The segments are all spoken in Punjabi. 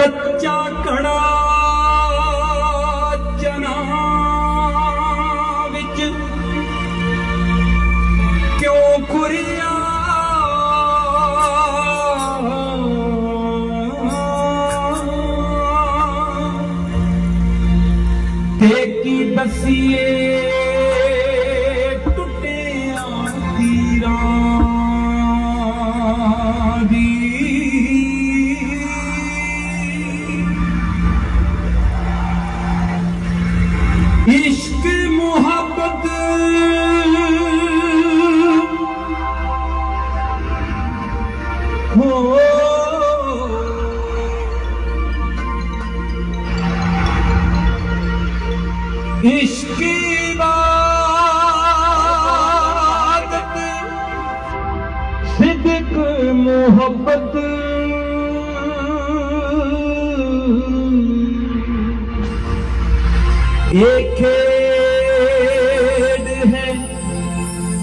ਕੱਚਾ ਕੜਾ ਇਸ਼ਕ ਇਬਾਦਤ ਸਿਦਕ ਮੁਹੱਬਤ। ਇਹ ਖੇਡ ਹੈ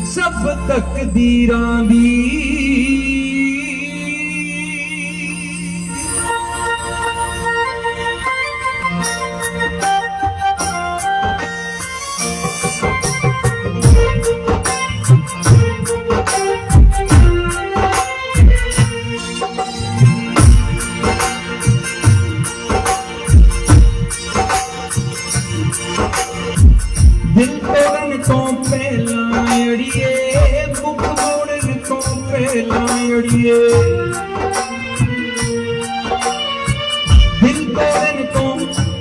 ਸਭ ਤਕਦੀਰਾਂ ਦੀ। ਦਿਲ ਤੋੜਨ ਤੋਂ ਪਹਿਲਾਂ ਅੜੀਏ, ਮੁਖ ਮੋੜਨ ਤੋਂ ਪਹਿਲਾਂ ਅੜੀਏ। ਦਿਲ ਤੋੜਨ ਤੋਂ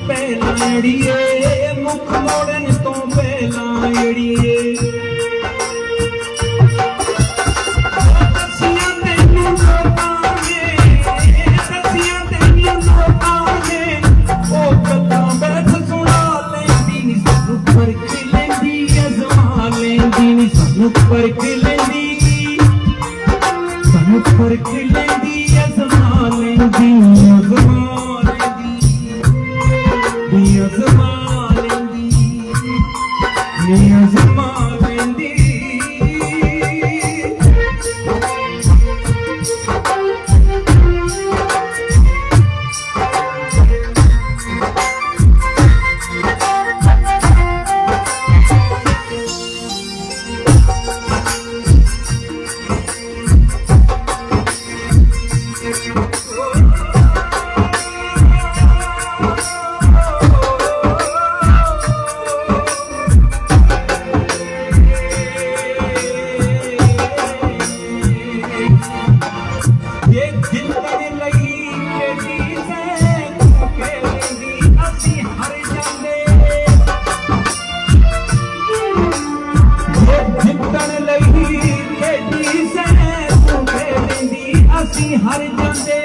ਪਹਿਲਾਂ ਅੜੀਏ, ਮੁਖ ਮੋੜਨ ਤੋਂ ਪਹਿਲਾਂ ਅੜੀਏ। ਸਾਨੂੰ ਪਰਖ ਲੈਂਦੀ ਅਜ਼ਮਾ ਲੈਂਦੀ ਅਜ਼ਮਾ ਲੈਂਦੀ ਨੀ ਅਜ਼ਮਾ ਲੈਂਦੀ ਨੀ ਅਜ਼ਮਾ ਇਹ ਅਸੀਂ ਹਰ ਜਾਂਦੇ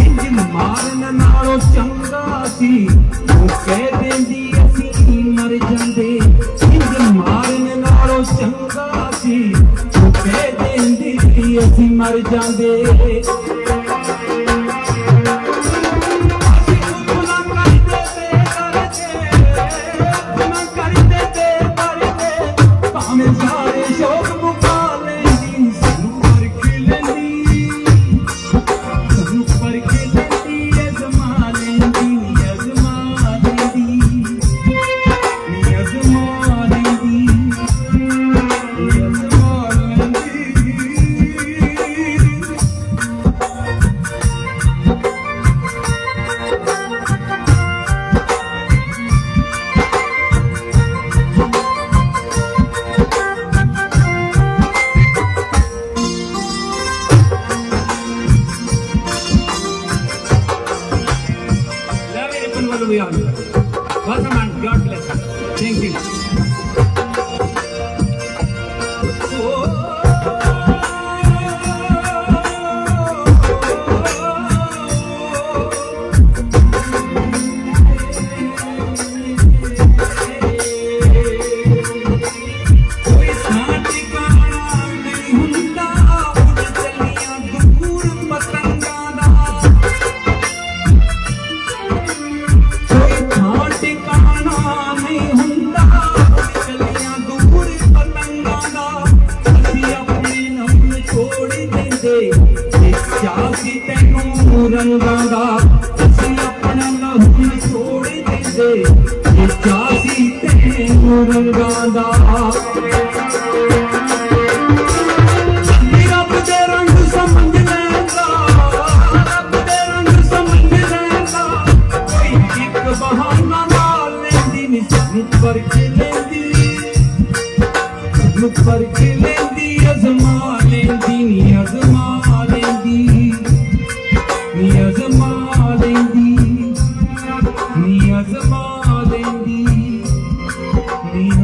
ਇੰਜ ਮਾਰਨ ਨਾਲੋਂ ਚੰਗਾ ਸੀ। ਉਹ ਕਹਿ ਦਿੰਦੀ ਅਸੀਂ ਮਰ ਜਾਂਦੇ। ਇੰਜ ਮਾਰਨ ਨਾਲੋਂ ਚੰਗਾ ਸੀ। ਉਹ ਕਹਿ ਦਿੰਦੀ ਅਸੀਂ ਮਰ ਜਾਂਦੇ Hallelujah. Welcome and God bless. Thank you. ਤੇ ਕਾਫੀ ਤੈਨੂੰ ਰੰਗਾਂ ਦਾ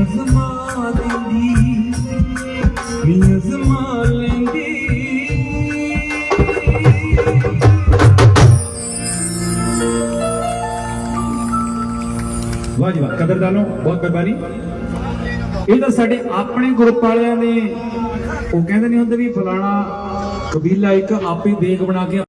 ਅਜ਼ਮਾ ਲੈਂਦੀ, ਨੀ ਅਜ਼ਮਾ ਲੈਂਦੀ। ਵਾਹ ਜੀ ਵਾਹ, ਕਦਰਦਾਨੋ, ਬਹੁਤ ਮਿਹਰਬਾਨੀ। ਇਹ ਤਾਂ ਸਾਡੇ ਆਪਣੇ ਗਰੁੱਪ ਵਾਲਿਆਂ ਨੇ, ਉਹ ਕਹਿੰਦੇ ਨਹੀਂ ਹੁੰਦੇ ਵੀ ਫਲਾਣਾ ਕਬੀਲਾ ਇੱਕ ਆਪੇ ਦੇਖ ਬਣਾ ਕੇ